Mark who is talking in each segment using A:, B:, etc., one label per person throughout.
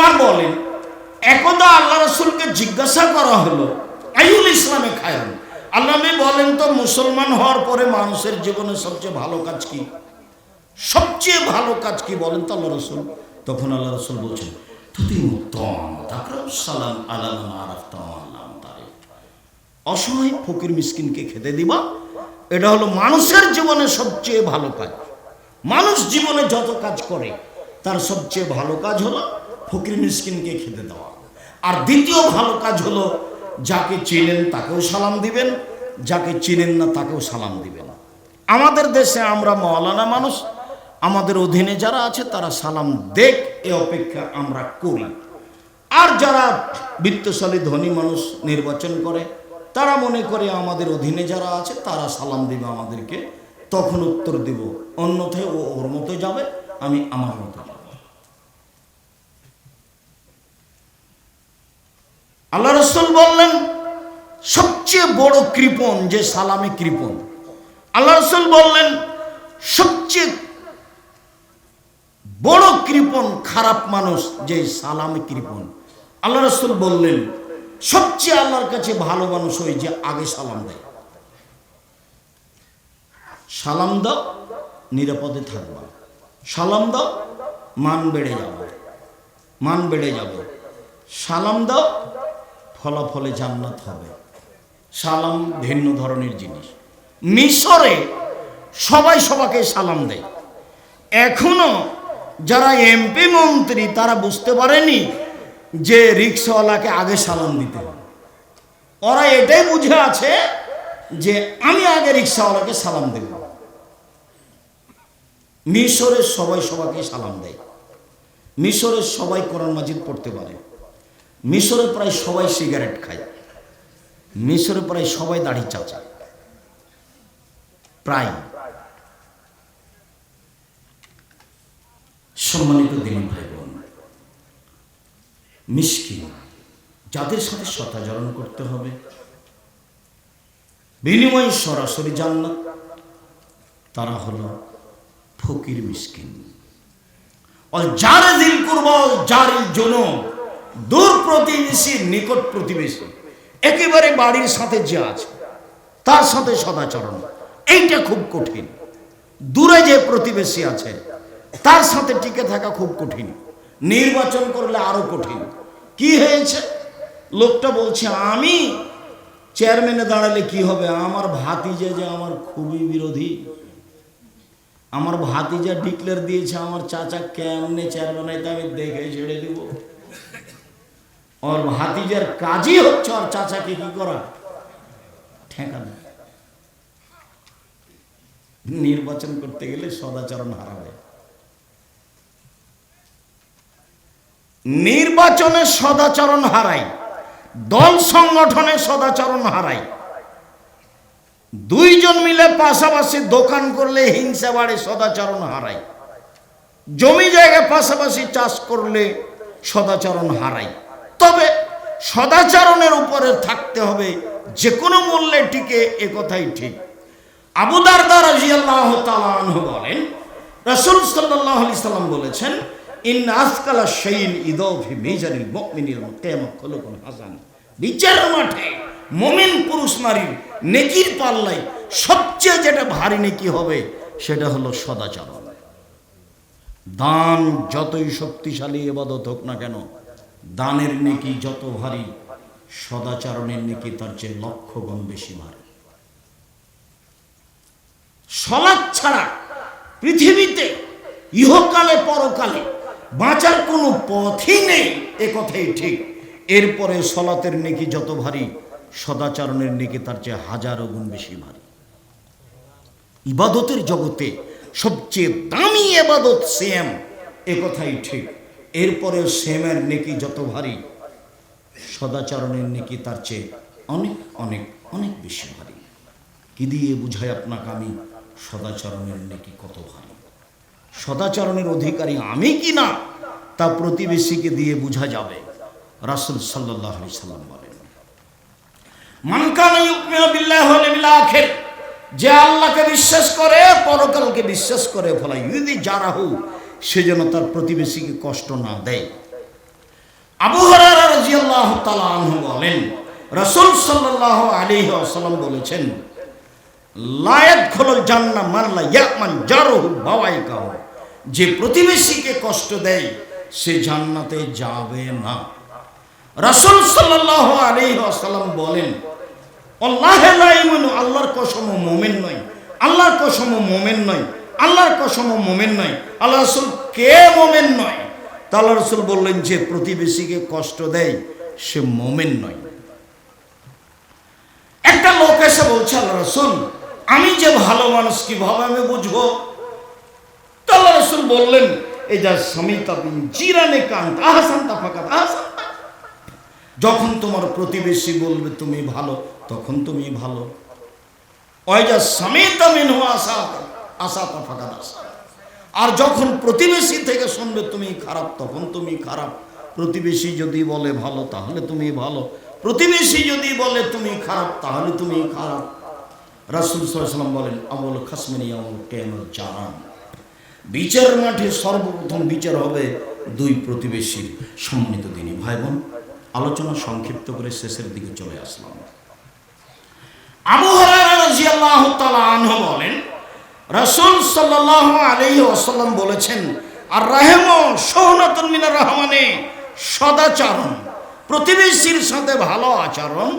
A: কুমার বলেন, একদা আল্লাহ রসুলকে জিজ্ঞাসা করা হলো আইউল ইসলামে খায়ন আল্লাহ বলেন তো, মুসলমান হওয়ার পরে মানুষের জীবনে সবচেয়ে ভালো কাজ কি? সবচেয়ে ভালো কাজ কি বলেন তো আল্লাহ রসুল? তখন আল্লাহ রসুল বলছেন অসহায় ফকির মিসকিনকে খেতে দিবা, এটা হলো মানুষের জীবনে সবচেয়ে ভালো কাজ। মানুষ জীবনে যত কাজ করে, তার সবচেয়ে ভালো কাজ হলো ফকির মিসকিনকে খেতে দেওয়া আর দ্বিতীয় ভালো কাজ হলো, যাকে চেনেন তাকেও সালাম দিবেন, যাকে চেনেন না তাকেও সালাম দিবেন। আমাদের দেশে আমরা মৌলানা মানুষ, আমাদের অধীনে যারা আছে তারা সালাম দেখ, এ অপেক্ষা আমরা করি। আর যারা বিত্তশালী ধনী মানুষ নির্বাচন করে, তারা মনে করে আমাদের অধীনে যারা আছে তারা সালাম দিবে আমাদেরকে, তখন উত্তর দিব, অন্যথায় ও ওর মতো যাবে, আমি আমার মতো যাব। আল্লাহ রসুল বললেন, সবচেয়ে বড় কৃপণ যে সালামে কৃপণ। আল্লাহ রসুল বললেন, সবচেয়ে বড় কৃপণ খারাপ মানুষ যে সালামে কৃপণ। আল্লাহ রসুল বললেন, সবচেয়ে আল্লাহর কাছে ভালো মানুষ ওই যে আগে সালাম দেয়। সালাম দাও, নিরাপদে থাকবা। সালাম দাও, মান বেড়ে যাবে। মান বেড়ে যাবে। সালাম দাও ফলাফলে জান্নাত হবে। সালাম ভিন্ন ধরনের জিনিস। মিশরে সবাই সবাকে সালাম দেয়। এখনও যারা এমপি মন্ত্রী, তারা বুঝতে পারেনি যে রিক্সাওয়ালাকে আগে সালাম দিতে হবে। ওরা এটাই বুঝে আছে যে আমি আগে রিক্সাওয়ালাকে সালাম দেব। মিশরের সবাই সবাইকে সালাম দেয়। মিশরের সবাই কোরআন মাজিদ পড়তে পারে। মিশরে প্রায় সবাই সিগারেট খায়। মিশরে প্রায় সবাই দাড়ি চাচা প্রায়। সম্মানিত দিন ভাই বোন মিসকিন, যাদের সাথে সতাচরণ করতে হবে, বিনিময়ে সরাসরি জান্নাত, তারা হলো ফকির মিসকিন। অল যারে দিল করব যার জন দূর প্রতিবেশী, নিকট প্রতিবেশী। একেবারে বাড়ির সাথে যে আছে, তার সাথে সদাচরণ। এইটা খুব কঠিন। দূরে যে প্রতিবেশী আছে, তার সাথে টিকে থাকা খুব কঠিন। নির্বাচন করলে আরও কঠিন। কি হয়েছে? লোকটা বলছে, আমি চেয়ারম্যানে দাঁড়ালে কি হবে? আমার ভাতিজে যে আমার খুবই বিরোধী। আমার ভাতিজা ডিক্লেয়ার দিয়েছে, আমার চাচা কেমনে চেয়ারম্যান আমি দেখে ছেড়ে দিব। ওর ভাতিজার কাজই হচ্ছে ওর চাচাকে কি করা ঠেকানো নির্বাচন করতে গেলে সদাচরণ হারাবে নির্বাচনে সদাচরণ হারাই দল সংগঠনে সদাচরণ হারাই দুইজন মিলে পাশাপাশি দোকান করলে হিংসা বাড়ে সদাচরণ হারাই জমি জায়গায় পাশাপাশি চাষ করলে সদাচরণ হারাই তবে সদাচরণের উপরে থাকতে হবে যে কোনো মূল্যে টিকে এ কথাই ঠিক। আবু দারদা রাজিয়াল্লাহ তাআলা বলেন, রাসূল সাল্লাল্লাহু আলাইহি সাল্লাম বলেছেন ইন কিয়ামত হাসান। বিচারের মাঠে পুরুষ নারীর নেকির সবচেয়ে যেটা ভারী নেকি হবে, সেটা হলো সদাচরণ। দান যতই শক্তিশালী, এবাদত হোক না কেন দানের নেকি যত ভারী, সদাচরণের নেকি তার চেয়ে লক্ষ গুণ বেশি ভারী। সলাৎ ছাড়া পৃথিবীতে ইহকালে, পরকালে বাঁচার কোনো পথই নেই, এ কথাই ঠিক। এরপরে সলাতের নেকি যত ভারী, সদাচরণের নেকি তার চেয়ে হাজারো গুণ বেশি ভারী। ইবাদতের জগতে সবচেয়ে দামি এবাদত সেম এ কথাই ঠিক। এরপরে সেমের নেকি যত ভারী, সদাচরণের নেকি তার চেয়ে অনেক অনেক অনেক বেশি ভারী। কি দিয়ে বুঝাই আপনাকে আমি সদাচরণের নেকি কত ভারী? সদাচরণের অধিকারী আমি কি না, তা প্রতিবেশীকে দিয়ে বোঝা যাবে, রাসুল সাল্লাহ সাল্লাম বলেন। মানকান আখের, যে আল্লাহকে বিশ্বাস করে, পরকালকে বিশ্বাস করে, ফলে যদি যারা হোক সে যেন তার প্রতিবেশীকে কষ্ট না দেয়। আবু তাআলা আনহু বলেন, রাসূল সাল্লাল্লাহু আলাইহি ওয়াসাল্লাম বলেছেন লায়াত খোলল জান্নাহ মান লা ইয়ামান জারুহু বাওয়াইকাহু। যে প্রতিবেশীকে কষ্ট দেয়, সে জান্নাতে যাবে না। রাসূল সাল্লাল্লাহু আলাইহি ওয়াসাল্লাম বলেন, আল্লাহ আল্লাহর কসম মুমিন নয়। আল্লাহর কসম মুমিন নয়। আল্লাহর কসম মুমিন নয় আল্লাহ রাসূল কে মুমিন নয়? তা আল্লাহ রাসূল বললেন যে প্রতিবেশীকে কষ্ট দেয়, সে মুমিন নয়। একটা লোক এসে বলছে আল্লাহ রসুল, আমি যে ভালো মানুষ কীভাবে আমি বুঝব? তো আল্লাহ রসুল বললেন, এই যা সমিতা জিরানে কান্ত আহসান তাফাকাত আহসান যখন তোমার প্রতিবেশী বলবে তুমি ভালো, তখন তুমি ভালো। ওই যা সমিতা মিন আশা আশা তাফাকাত আশা আর যখন প্রতিবেশী থেকে শুনবে, তুমি খারাপ, তখন তুমি খারাপ। প্রতিবেশী যদি বলে ভালো, তাহলে তুমি ভালো। প্রতিবেশী যদি বলে তুমি খারাপ, তাহলে তুমি খারাপ। রাসুল সাল্লাম বলেন, আমল কেন জানান বিচার মাঠে সর্বপ্রথম বিচার হবে দুই প্রতিবেশীর সম্মিলিত দিনী। ভাই বোন আলোচনা সংক্ষিপ্ত করে শেষের দিকে চলে আসলাম। আবু হরারা বলেন রাসূল ওয়াসাল্লাম বলেছেন আর রাহেম সৌনাতুন রহমানে, সদাচরণ, প্রতিবেশীর সাথে ভালো আচরণ,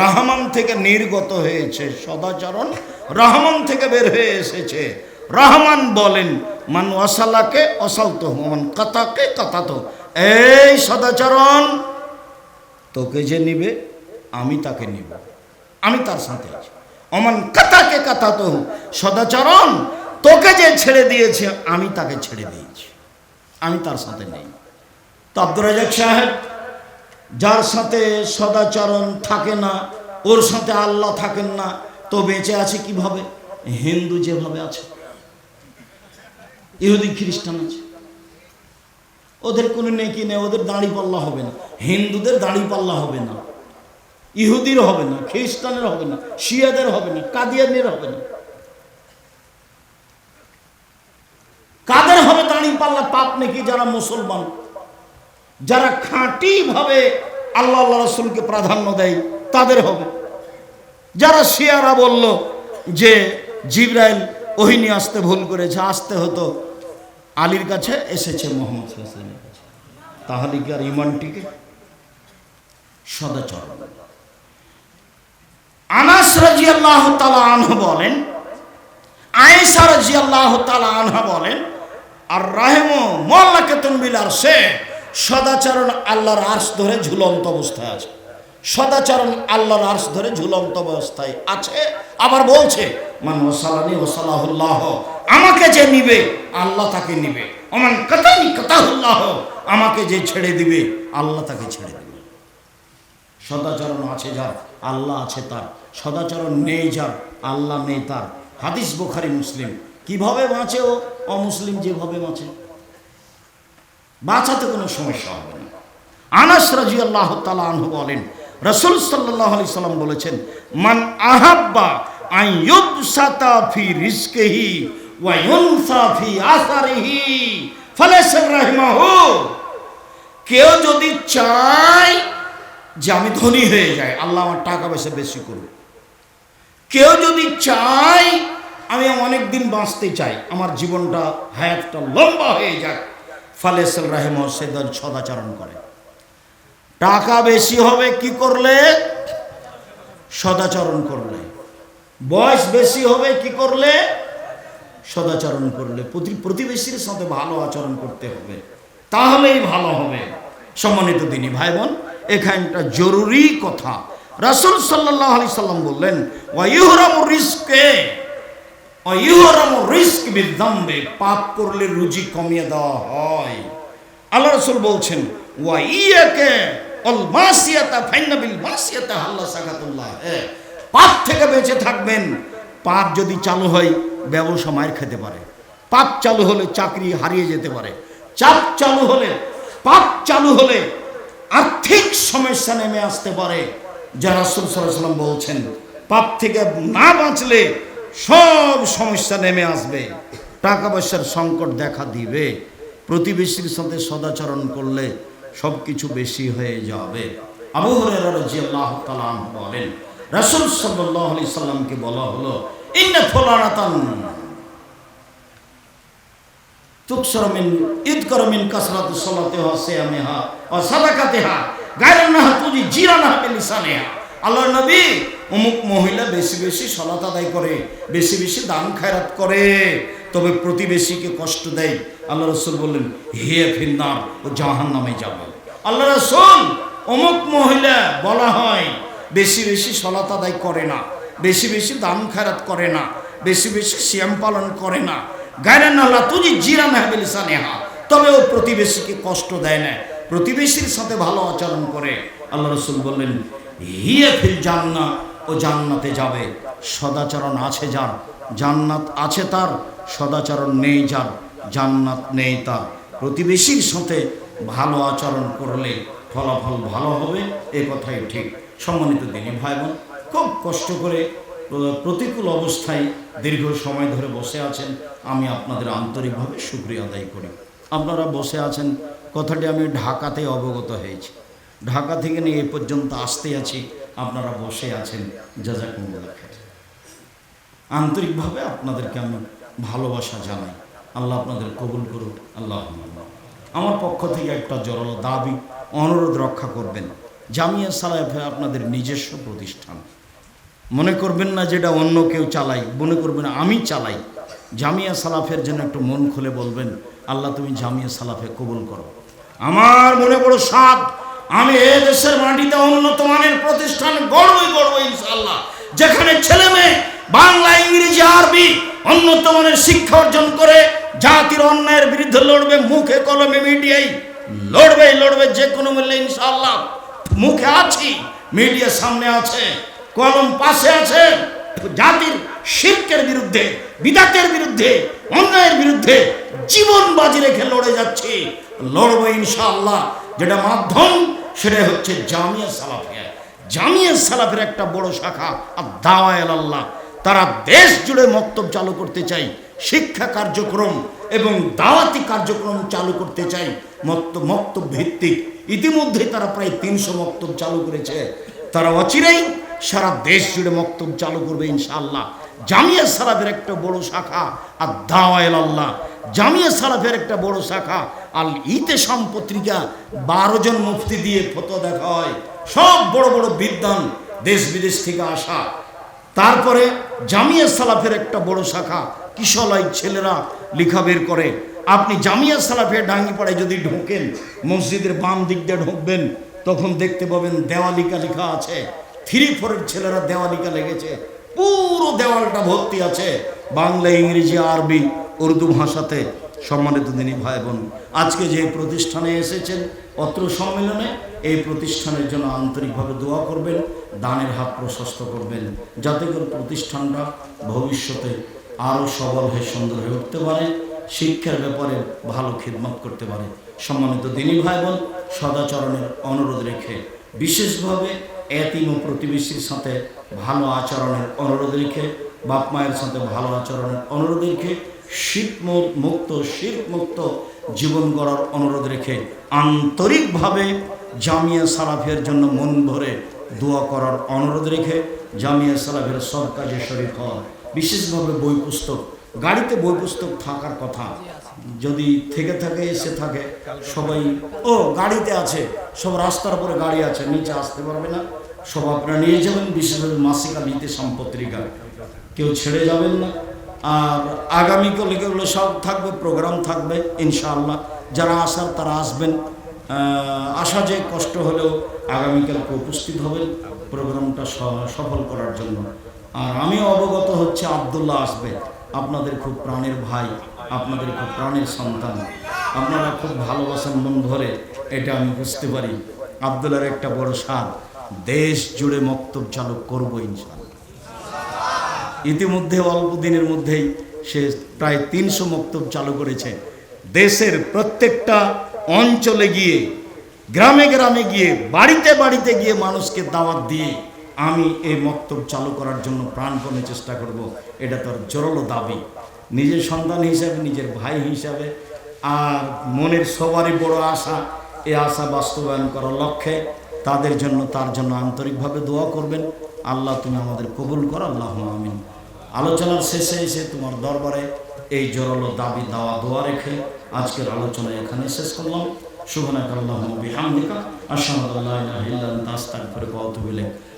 A: রহমান থেকে নির্গত হয়েছে সদাচরণ, রহমান থেকে বের হয়ে এসেছে। রহমান বলেন, মান ওয়াসালাকে অসালতো মান কাতাকে, কাতাতো। এই সদাচরণ, তোকে যে নিবে, আমি তাকে নিব। আমি তার সাথে আছি। অমান কাতাকে কাতাতো সদাচরণ, তোকে যে ছেড়ে দিয়েছে, আমি তাকে ছেড়ে দিয়েছি। আমি তার সাথে নেই। তো আব্দুর রাজাক সাহেব, যার সাথে সদাচরণ থাকে না, ওর সাথে আল্লাহ থাকেন না, তো বেঁচে আছে কীভাবে? হিন্দু যেভাবে আছে। ইহুদি, খ্রিস্টান আছে। ওদের কোনো নেকি নেই, ওদের দাড়ি পাল্লা হবে না। হিন্দুদের দাড়ি পাল্লা হবে না। ইহুদির হবে না খ্রিস্টানের হবে না শিয়াদের হবে না কাদিয়ানের হবে না। কাদের হবে দাড়ি পাল্লা? পাপ নাকি যারা মুসলমান? যারা খাঁটি ভাবে আল্লাহ আল্লাহ রসুলকে প্রাধান্য দেয়, তাদের হবে। যারা শিয়ারা বলল যে, জিব্রাইল ওহিনী আসতে ভুল করেছে, আসতে হতো, আলীর কাছে এসেছে মোহাম্মদ সাল্লামের কাছে। তাহলে কি আর ইমানটিকে সদাচরণ। আনাস রাজিয়াল্লাহ তালা আনহা বলেন, আয়েশা রাজিয়াল্লাহ তালা আনহা বলেন আর রাহেম মোল্লাকে তনবিলার সে সদাচরণ আল্লাহর আর্স ধরে ঝুলন্ত অবস্থায় আছে। সদাচরণ আল্লাহর আর্স ধরে ঝুলন্ত অবস্থায় আছে। আবার বলছে, মান ওসালানি ওসালাহুল্লাহ আমাকে যে নিবে, আল্লাহ তাকে নিবে। অমান কাতানি কাতাহুল্লাহ। আমাকে যে ছেড়ে দিবে, আল্লাহ তাকে ছেড়ে দিবে। সদাচরণ আছে যার, আল্লাহ আছে তার। সদাচরণ নেই যার, আল্লাহ নেই তার। হাদিস বোখারি, মুসলিম। কীভাবে বাঁচে ও অমুসলিম যেভাবে বাঁচে? বাঁচাতে কোনো সমস্যা হবে না। আনাস রাজি আল্লাহ তালা বলেন, রসুল সাল্লাহ আলি সাল্লাম বলেছেন, মান আহাব্বা কেউ যদি চায় যে আমি ধনী হয়ে যাই, আল্লাহ আমার টাকা পয়সা বেশি করবে কেউ যদি চায়, আমি অনেক দিন বাঁচতে চাই, আমার জীবনটা, হায়াতটা লম্বা হয়ে যাক। ফালেসেল রাহেম সেদন সদাচরণ করে। টাকা বেশি হবে কি করলে? সদাচরণ করলে। বয়স বেশি হবে কি করলে? সদাচরণ করলে। প্রতি প্রতিবেশীর সাথে ভালো আচরণ করতে হবে। তাহলেই ভালো হবে। সম্মানিত দিনী ভাই বোন এখানটা জরুরি কথা। রাসুল সাল্লাহ আলি সাল্লাম বললেন রিস্কে পাপ করলে রুজি কমিয়ে দেওয়া হয়। আল্লাহ রসুল বলছেন অল ফাইনাবিল হ্যাঁ পাপ থেকে বেঁচে থাকবেন। পাপ যদি চালু হয়, ব্যবসা মায়ের খেতে পারে। পাপ চালু হলে চাকরি হারিয়ে যেতে পারে। চাপ চালু হলে, পাপ চালু হলে আর্থিক সমস্যা নেমে আসতে পারে। যা রাসুল সাল্লাম বলছেন, পাপ থেকে না বাঁচলে সব সমস্যা নেমে আসবে। টাকা পয়সার সংকট দেখা দিবে। প্রতিবেশীর সাথে সদাচরণ করলে সব কিছু বেশি হয়ে যাবে। আবু আনহু বলেন, রাসূল আলাইহি সাল্লামকে বলা হলো, ইন্না ফুলানাতান তুকসর মিন, ইদকর মিন কাসরাতু সালাতিহা সিয়ামিহা ওয়া সাদাকাতিহা গায়রানাহা তুজি জিরানাহা বিলিসানিহা। আল্লাহর নবী অমুক মহিলা বেশি বেশি সলাত আদায় করে, বেশি বেশি দান খায়রাত করে, তবে প্রতিবেশীকে কষ্ট দেয়। আল্লাহ রসুল বললেন হে ফিন্নার, ও জাহান নামে যাবে। আল্লাহ রসুল অমুক মহিলা বলা হয়, বেশি বেশি সলাত আদায় করে না, বেশি বেশি দান খায়রাত করে না, বেশি বেশি সিয়াম পালন করে না তবে ও প্রতিবেশীকে কষ্ট দেয় না। প্রতিবেশীর সাথে ভালো আচরণ করে। আল্লাহ রসুল বললেন, হিয়ে ও জান্নাতে যাবে। সদাচরণ আছে যার, জান্নাত আছে তার, সদাচরণ নেই যার, জান্নাত নেই তার। প্রতিবেশীর সাথে ভালো আচরণ করলে ফলাফল ভালো হবে, এ কথাই ঠিক। সম্মানিত দিনী ভাই বোন খুব কষ্ট করে প্রতিকূল অবস্থায় দীর্ঘ সময় ধরে বসে আছেন, আমি আপনাদের আন্তরিকভাবে সুক্রিয়া আদায় করি। আপনারা বসে আছেন, কথাটি আমি ঢাকাতে অবগত হয়েছি। ঢাকা থেকে নিয়ে এ পর্যন্ত আসতে আছি, আপনারা বসে আছেন, জাজাকুমুল্লাহ খাইর। আন্তরিকভাবে আপনাদেরকে আমি ভালোবাসা জানাই। আল্লাহ আপনাদের কবুল করুক, আল্লাহ আমার পক্ষ থেকে একটা জোরালো দাবি, অনুরোধ রক্ষা করবেন। জামিয়া সালাফে আপনাদের নিজস্ব প্রতিষ্ঠান। মনে করবেন না যেটা অন্য কেউ চালাই মনে করবেন আমি চালাই। জামিয়া সালাফের জন্য একটু মন খুলে বলবেন, আল্লাহ তুমি জামিয়া সালাফে কবুল করো। আমার মনে বড় সাপ আমি এ দেশের মাটিতে উন্নত মানের প্রতিষ্ঠান গড়বই গড়বো ইনশাল্লাহ যেখানে ছেলে মেয়ে বাংলা, ইংরেজি, আরবি উন্নত মানের শিক্ষা অর্জন করে, জাতির অন্যায়ের বিরুদ্ধে লড়বে, মুখে কলমে মিডিয়ায় লড়বে লড়বে যে কোনো মূল্যে ইনশাল্লাহ মুখে আছি, মিডিয়ার সামনে আছে। কলম পাশে আছে জাতির শিল্পের বিরুদ্ধে, বিদাতের বিরুদ্ধে, অন্যায়ের বিরুদ্ধে জীবন বাজি রেখে লড়ে যাচ্ছি। লড়বো ইনশাআল্লাহ। যেটা মাধ্যম সেটা হচ্ছে জামিয়া সালাফিয়া। জামিয়া সালাফের একটা বড় শাখা, আর দাওয়ায় আল্লাহ তারা দেশ জুড়ে মক্তব চালু করতে চাই, শিক্ষা কার্যক্রম এবং দাওয়াতি কার্যক্রম চালু করতে চাই। মক্ত, মক্তব ভিত্তিক। ইতিমধ্যে তারা প্রায় তিনশো মক্তব চালু করেছে। তারা অচিরেই সারা দেশ জুড়ে মক্তব চালু করবে ইনশাআল্লাহ। জামিয়া সালাফের একটা বড় শাখা, আর দাওয়াল আল্লাহ। জামিয়া সালাফের একটা বড় শাখা, আল ইতেসাম পত্রিকা, বারো জন মুফতি দিয়ে ফটো দেখা হয়। সব বড় বড় বিদ্যান দেশ বিদেশ থেকে আসা। তারপরে জামিয়া সালাফের একটা বড় শাখা কিশলয় ছেলেরা লেখা বের করে। আপনি জামিয়া সালাফের ডাঙ্গিপাড়ায় যদি ঢোকেন, মসজিদের বাম দিক দিয়ে ঢুকবেন, তখন দেখতে পাবেন দেওয়ালিকা লেখা আছে। থ্রি ফোরের ছেলেরা দেওয়ালিকা লেগেছে। পুরো দেওয়ালটা ভর্তি আছে। বাংলা, ইংরেজি, আরবি, উর্দু ভাষাতে সম্মানিত দিনী ভাই বোন আজকে যে প্রতিষ্ঠানে এসেছেন অত্র সম্মেলনে, এই প্রতিষ্ঠানের জন্য আন্তরিকভাবে দোয়া করবেন, দানের হাত প্রশস্ত করবেন, যাতে করে প্রতিষ্ঠানটা ভবিষ্যতে আরও সবল হয়ে, সুন্দর হয়ে উঠতে পারে, শিক্ষার ব্যাপারে ভালো খিদমত করতে পারে। সম্মানিত দিনী ভাই বোন সদাচরণের অনুরোধ রেখে বিশেষভাবে এতিম ও প্রতিবেশীর সাথে ভালো আচরণের অনুরোধ রেখে, বাপ মায়ের সাথে ভালো আচরণের অনুরোধ রেখে শীত মুক্ত শীত মুক্ত জীবন গড়ার অনুরোধ রেখে আন্তরিকভাবে জামিয়া সালাফের জন্য মন ভরে দোয়া করার অনুরোধ রেখে জামিয়া সালাফের সব কাজে শরীর হওয়া বিশেষভাবে বই পুস্তক, গাড়িতে বই পুস্তক থাকার কথা। যদি থেকে থাকে, এসে থাকে, সবাই, ও, গাড়িতে আছে, সব রাস্তার উপরে গাড়ি আছে, নিচে আসতে পারবে না। সব আপনারা নিয়ে যাবেন বিশেষভাবে মাসিকা নিতে সম্পত্রিকা কেউ ছেড়ে যাবেন না। আর আগামীকাল এগুলো সব থাকবে, প্রোগ্রাম থাকবে, ইনশাআল্লাহ। যারা আসার তারা আসবেন। আসা যে কষ্ট হলেও আগামীকালকে উপস্থিত হবেন, প্রোগ্রামটা সফল করার জন্য। আর আমিও অবগত হচ্ছে, আবদুল্লাহ আসবে। আপনাদের খুব প্রাণের ভাই, আপনাদের খুব প্রাণের সন্তান। আপনারা খুব ভালোবাসেন মন ভরে, এটা আমি বুঝতে পারি। আবদুল্লার একটা বড় স্বাদ। দেশ জুড়ে মক্তব চালু করব ইনশাআল্লাহ। ইতিমধ্যে অল্প দিনের মধ্যেই সে প্রায় তিনশো মক্তব চালু করেছে। দেশের প্রত্যেকটা অঞ্চলে গিয়ে, গ্রামে গ্রামে গিয়ে, বাড়িতে বাড়িতে গিয়ে মানুষকে দাওয়াত দিয়ে আমি এই মক্তব চালু করার জন্য প্রাণপণে চেষ্টা করব। এটা তোর জোরালো দাবি। নিজের সন্তান হিসাবে, নিজের ভাই হিসাবে, আর মনের সবারই বড় আশা, এই আশা বাস্তবায়ন করার লক্ষ্যে তাদের জন্য, তার জন্য আন্তরিকভাবে দোয়া করবেন। আল্লাহ তুমি আমাদের কবুল করো আল্লাহ আমিন। আলোচনার শেষে এসে তোমার দরবারে এই জোরালো দাবি, দাওয়া, দোয়া রেখে আজকের আলোচনা এখানে শেষ করলাম। শুভনাক আল্লাহ বিহামদিকা করে আনতা